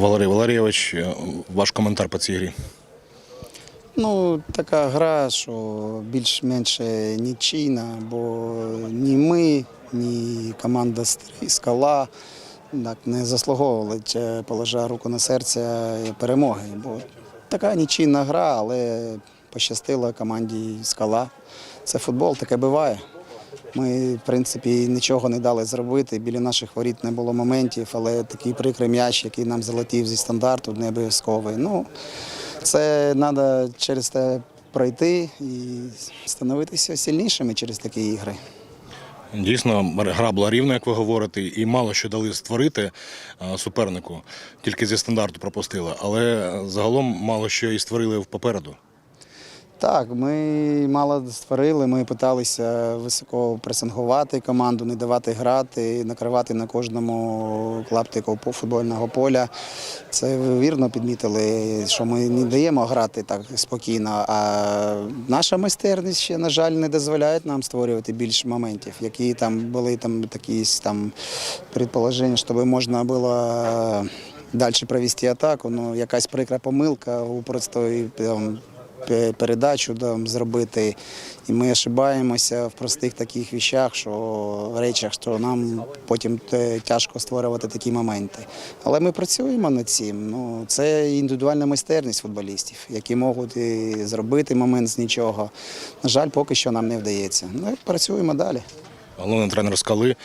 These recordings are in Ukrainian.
Валерій Валерійович, е, ваш коментар по цій грі. Ну, така гра, що більш-менш нічийна, бо ні ми, ні команда скала так, не заслуговували, чи, положа руку на серце перемоги. Бо така нічийна гра, але пощастила команді скала. Це футбол, таке буває. Ми, в принципі, нічого не дали зробити. Біля наших воріт не було моментів, але такий прикрий м'яч, який нам залетів зі стандарту, не обов'язковий. Ну, це треба через те пройти і становитися сильнішими через такі ігри. Дійсно, гра була рівна, як ви говорите, і мало що дали створити е, супернику, тільки зі стандарту пропустили, але загалом мало що і створили попереду. Так, ми мало створили, ми намагалися високо пресингувати команду, не давати грати, накривати на кожному клаптику футбольного поля. Це вірно підмітили, що ми не даємо грати так спокійно. А наша майстерність ще, на жаль, не дозволяє нам створювати більше моментів, які там були там такі там предположення, щоб можна було далі провести атаку. Ну, якась прикра помилка у простої там, передачу там, зробити. І ми ошибаємося в простих таких вещах, що речах, що нам потім тяжко створювати такі моменти. Але ми працюємо над цим. Ну, це індивідуальна майстерність футболістів, які можуть і зробити момент з нічого. На жаль, поки що нам не вдається. Ну, працюємо далі. Головний тренер скали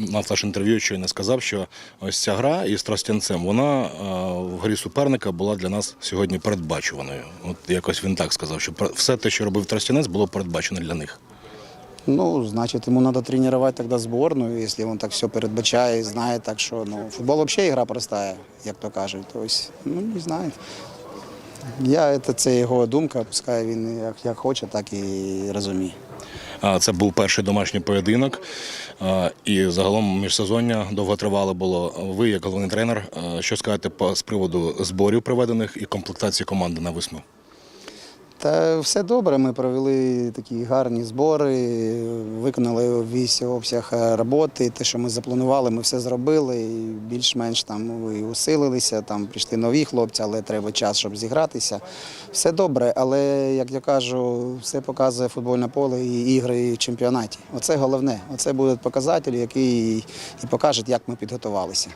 на флеш-інтерв'ю щойно сказав, що ось ця гра із Тростянцем, вона е, в грі суперника була для нас сьогодні передбачуваною. От якось він так сказав, що все те, що робив Тростянець, було передбачено для них. Ну, значит, ему надо тренировать тогда сборную, если он так все передбачає, знає, так що ну, футбол взагалі гра простая, як то кажуть. Тобто, ну, не знаю. Я, це, це його думка, пускай він як, як хоче, так і розуміє. Це був перший домашній поєдинок, і загалом міжсезоння довготривале було. Ви, як головний тренер, що скажете з приводу зборів проведених і комплектації команди на весну? Та все добре, ми провели такі гарні збори, виконали весь обсяг роботи. Те, що ми запланували, ми все зробили. Більш-менш там і усилилися, там прийшли нові хлопці, але треба час, щоб зігратися. Все добре, але як я кажу, все показує футбольне поле і ігри в чемпіонаті. Оце головне. Оце буде показатель, який і покаже, як ми підготувалися.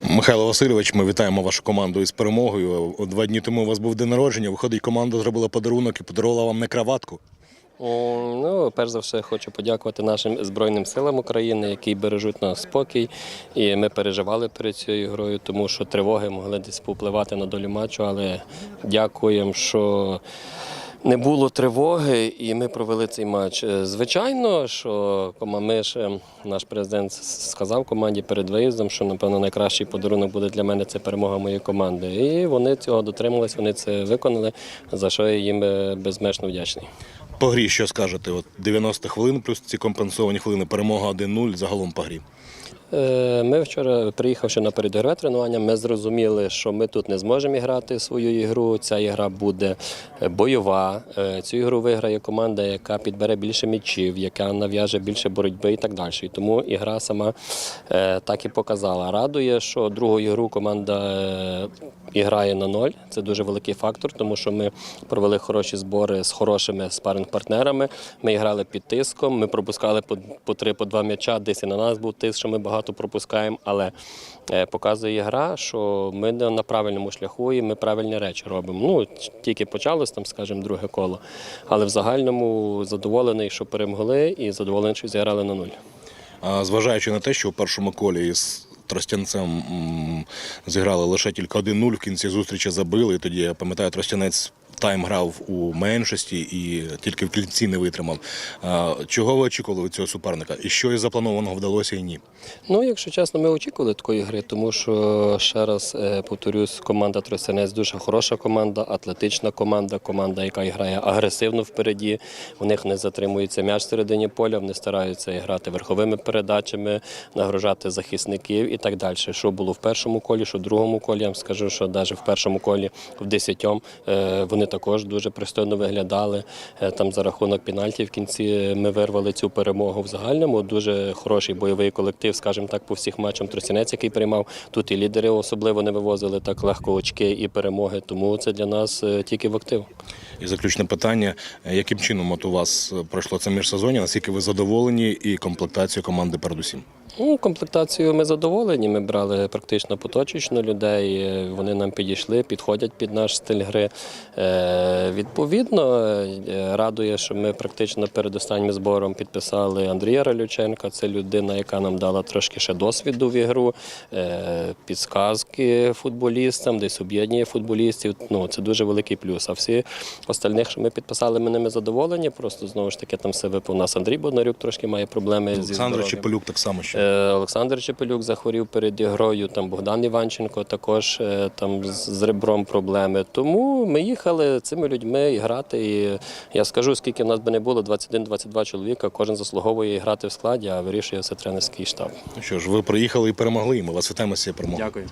Михайло Васильович, ми вітаємо вашу команду із перемогою. Два дні тому у вас був день народження. Виходить, команда зробила подарунок і подарувала вам не краватку. Ну, перш за все, хочу подякувати нашим Збройним силам України, які бережуть наш спокій. І ми переживали перед цією грою, тому що тривоги могли десь повпливати на долю матчу, але дякуємо, що. Не було тривоги, і ми провели цей матч. Е, Звичайно, що ми ж, е, наш президент сказав команді перед виїздом, що напевно найкращий подарунок буде для мене це перемога моєї команди. І вони цього дотримались, вони це виконали, за що я їм е, безмежно вдячний. По грі що скажете? От 90 хвилин плюс ці компенсовані хвилини, перемога 1-0 загалом по грі. Е, Ми вчора, приїхавши на передігрове тренування, ми зрозуміли, що ми тут не зможемо грати свою ігру. Ця ігра буде е, бойова. Е, Цю ігру виграє команда, яка підбере більше м'ячів, яка нав'яже більше боротьби і так далі. І тому ігра сама так і показала. Радує, що другу ігру команда грає на ноль. Це дуже великий фактор, тому що ми провели хороші збори з хорошими спаринг-партнерами. Ми грали під тиском, ми пропускали по, по три, по два м'яча. Десь і на нас був тиск, що ми багато пропускаємо. Але е, показує гра, що ми на правильному шляху і ми правильні речі робимо. Ну тільки почалось там, скажімо, друге коло. Але в загальному задоволений, що перемогли, і задоволений, що зіграли на нуль. А зважаючи на те, що у першому колі із Тростянцем зіграли лише тільки 1-0, в кінці зустрічі забили. І тоді я пам'ятаю, Тростянець тайм грав у меншості і тільки в кінці не витримав. Чого ви очікували від цього суперника? І що із запланованого вдалося і ні? Ну, якщо чесно, ми очікували такої гри, тому що ще раз е, повторюсь, команда Тростянець дуже хороша команда, атлетична команда, команда, яка грає агресивно впереді. У них не затримується м'яч середині поля, вони стараються грати верховими передачами, нагружати захисників і так далі. Що було в першому колі, що в другому колі, я вам скажу, що навіть в першому колі в десятьом е, вони також дуже пристойно виглядали. Е, Там за рахунок пенальтів в кінці ми вирвали цю перемогу в загальному. Дуже хороший бойовий колектив, скажімо так, по всіх матчам Тростянець, який приймав. Тут і лідери особливо не вивозили так легко очки і перемоги. Тому це для нас е, тільки в актив. І заключне питання: Е, яким чином от у вас пройшло це міжсезоння? Наскільки ви задоволені і комплектацію команди передусім? Ну, комплектацію ми задоволені. Ми брали практично поточечно людей. Вони нам підійшли, підходять під наш стиль гри. Е, відповідно, е, радує, що ми практично перед останнім збором підписали Андрія Ралюченка. Це людина, яка нам дала трошки ще досвіду в ігру, е, підсказки футболістам, десь об'єднує футболістів. Ну, це дуже великий плюс. А всі остальних, що ми підписали, ми ними задоволені. Просто знову ж таки там все випав. У нас Андрій Боднарюк трошки має проблеми зі Олександр. Чепелюк так само ще. Олександр Чепелюк захворів перед ігрою. Там Богдан Іванченко також там з ребром проблеми. Тому ми їхали цими людьми і грати. І я скажу, скільки в нас би не було 21-22 чоловіка. Кожен заслуговує грати в складі, а вирішує все тренерський штаб. Ну Що ж, ви приїхали і перемогли, і ми вас вітаємо з цією перемогою. Дякую.